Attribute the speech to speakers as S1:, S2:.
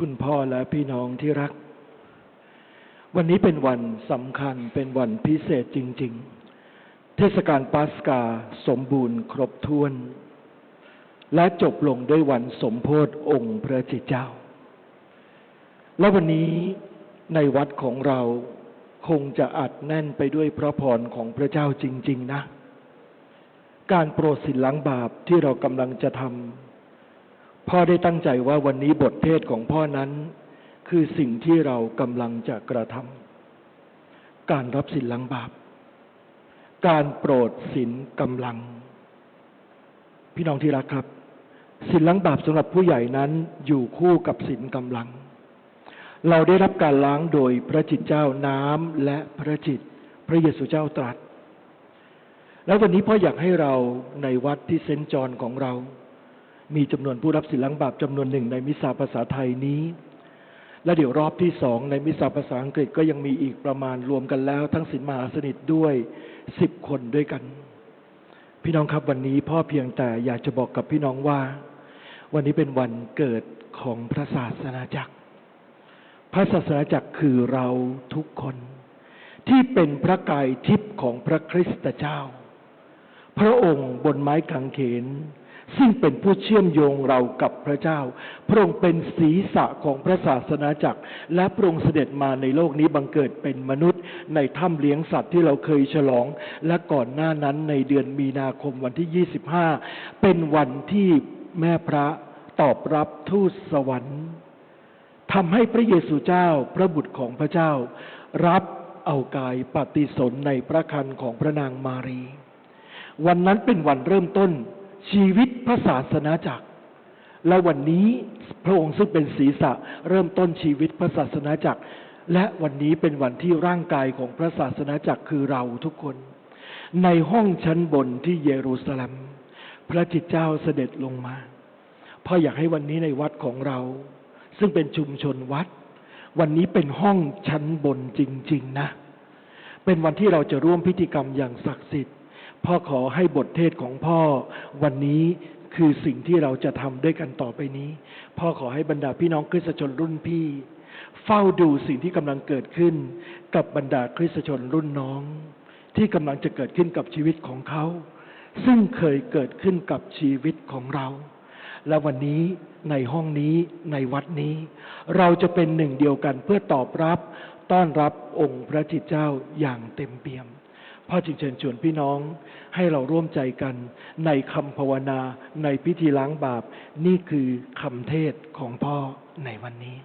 S1: คุณพ่อและพี่น้องที่รัก วันนี้เป็นวันสำคัญเป็นวันพิเศษจริง ๆ เทศกาลปัสกาสมบูรณ์ครบถ้วน และจบลงด้วยวันสมโพธองค์พระจิตเจ้า และวันนี้ในวัดของเราคงจะอัดแน่นไปด้วยพระพรของพระเจ้าจริง ๆ นะ การโปรดสินล้างบาปที่เรากำลังจะทำ พ่อได้ตั้งใจว่าวันนี้บทเทศของพ่อนั้น คือสิ่งที่เรากำลังจะกระทำการรับสินล้างบาป การโปรดสินกำลัง พี่น้องที่รักครับสินล้างบาปสำหรับผู้ใหญ่นั้นอยู่คู่กับสินกำลัง เราได้รับการล้างโดยพระจิตเจ้าน้ำและพระจิต พระเยซูเจ้าตรัส แล้ววันนี้พ่ออยากให้เราในวัดที่เซนจอนของเรา มีจำนวนผู้รับสินล้างบาปจำนวนหนึ่งในมิสซาภาษาไทยนี้ และเดี๋ยวรอบที่สองในมิสซาภาษาอังกฤษก็ยังมีอีกประมาณรวมกันแล้ว ทั้งสินมหาสนิทด้วยสิบคนด้วยกัน พี่น้องครับวันนี้พ่อเพียงแต่อยากจะบอกกับพี่น้องว่า วันนี้เป็นวันเกิดของพระศาสนาจักร พระศาสนาจักรคือเราทุกคน ที่เป็นพระกายทิพย์ของพระคริสตเจ้า พระองค์บนไม้กางเขน ซึ่งเป็นผู้เชื่อมโยงเรากับพระเจ้า พระองค์เป็นศีรษะของพระศาสนาจักร และพระองค์เสด็จมาในโลกนี้บังเกิดเป็นมนุษย์ ในถ้ำเลี้ยงสัตว์ที่เราเคยฉลอง และก่อนหน้านั้นในเดือนมีนาคมวันที่ 25 เป็นวันที่แม่พระตอบรับทูตสวรรค์ทำให้พระเยซูเจ้าพระบุตรของพระเจ้า รับเอากายปฏิสนในพระคันของพระนางมารี วันนั้นเป็นวันเริ่มต้น ชีวิตพระศาสนาจักร และวันนี้พระองค์ซึ่งเป็นศีรษะเริ่มต้นชีวิตพระศาสนาจักร และวันนี้เป็นวันที่ร่างกายของพระศาสนาจักรคือเราทุกคน ในห้องชั้นบนที่เยรูซาเล็ม พระจิตเจ้าเสด็จลงมาพ่ออยากให้วันนี้ในวัดของเรา ซึ่งเป็นชุมชนวัด วันนี้เป็นห้องชั้นบนจริง ๆ นะ เป็นวันที่เราจะร่วมพิธีกรรมอย่างศักดิ์สิทธิ์ พ่อขอให้บทเทศของพ่อวันนี้คือสิ่งที่เราจะทำด้วยกันต่อไปนี้ พ่อขอให้บรรดาพี่น้องคริสตชนรุ่นพี่ เฝ้าดูสิ่งที่กำลังเกิดขึ้น กับบรรดาคริสตชนรุ่นน้อง ที่กำลังจะเกิดขึ้นกับชีวิตของเขา ซึ่งเคยเกิดขึ้นกับชีวิตของเรา และวันนี้ในห้องนี้ในวัดนี้ เราจะเป็นหนึ่งเดียวกันเพื่อตอบรับต้อนรับองค์พระจิตเจ้าอย่างเต็มเปี่ยม พ่อจึงเชิญชวนพี่น้องให้เราร่วมใจกัน ในคำภาวนาในพิธีล้างบาป นี่คือคำเทศของพ่อในวันนี้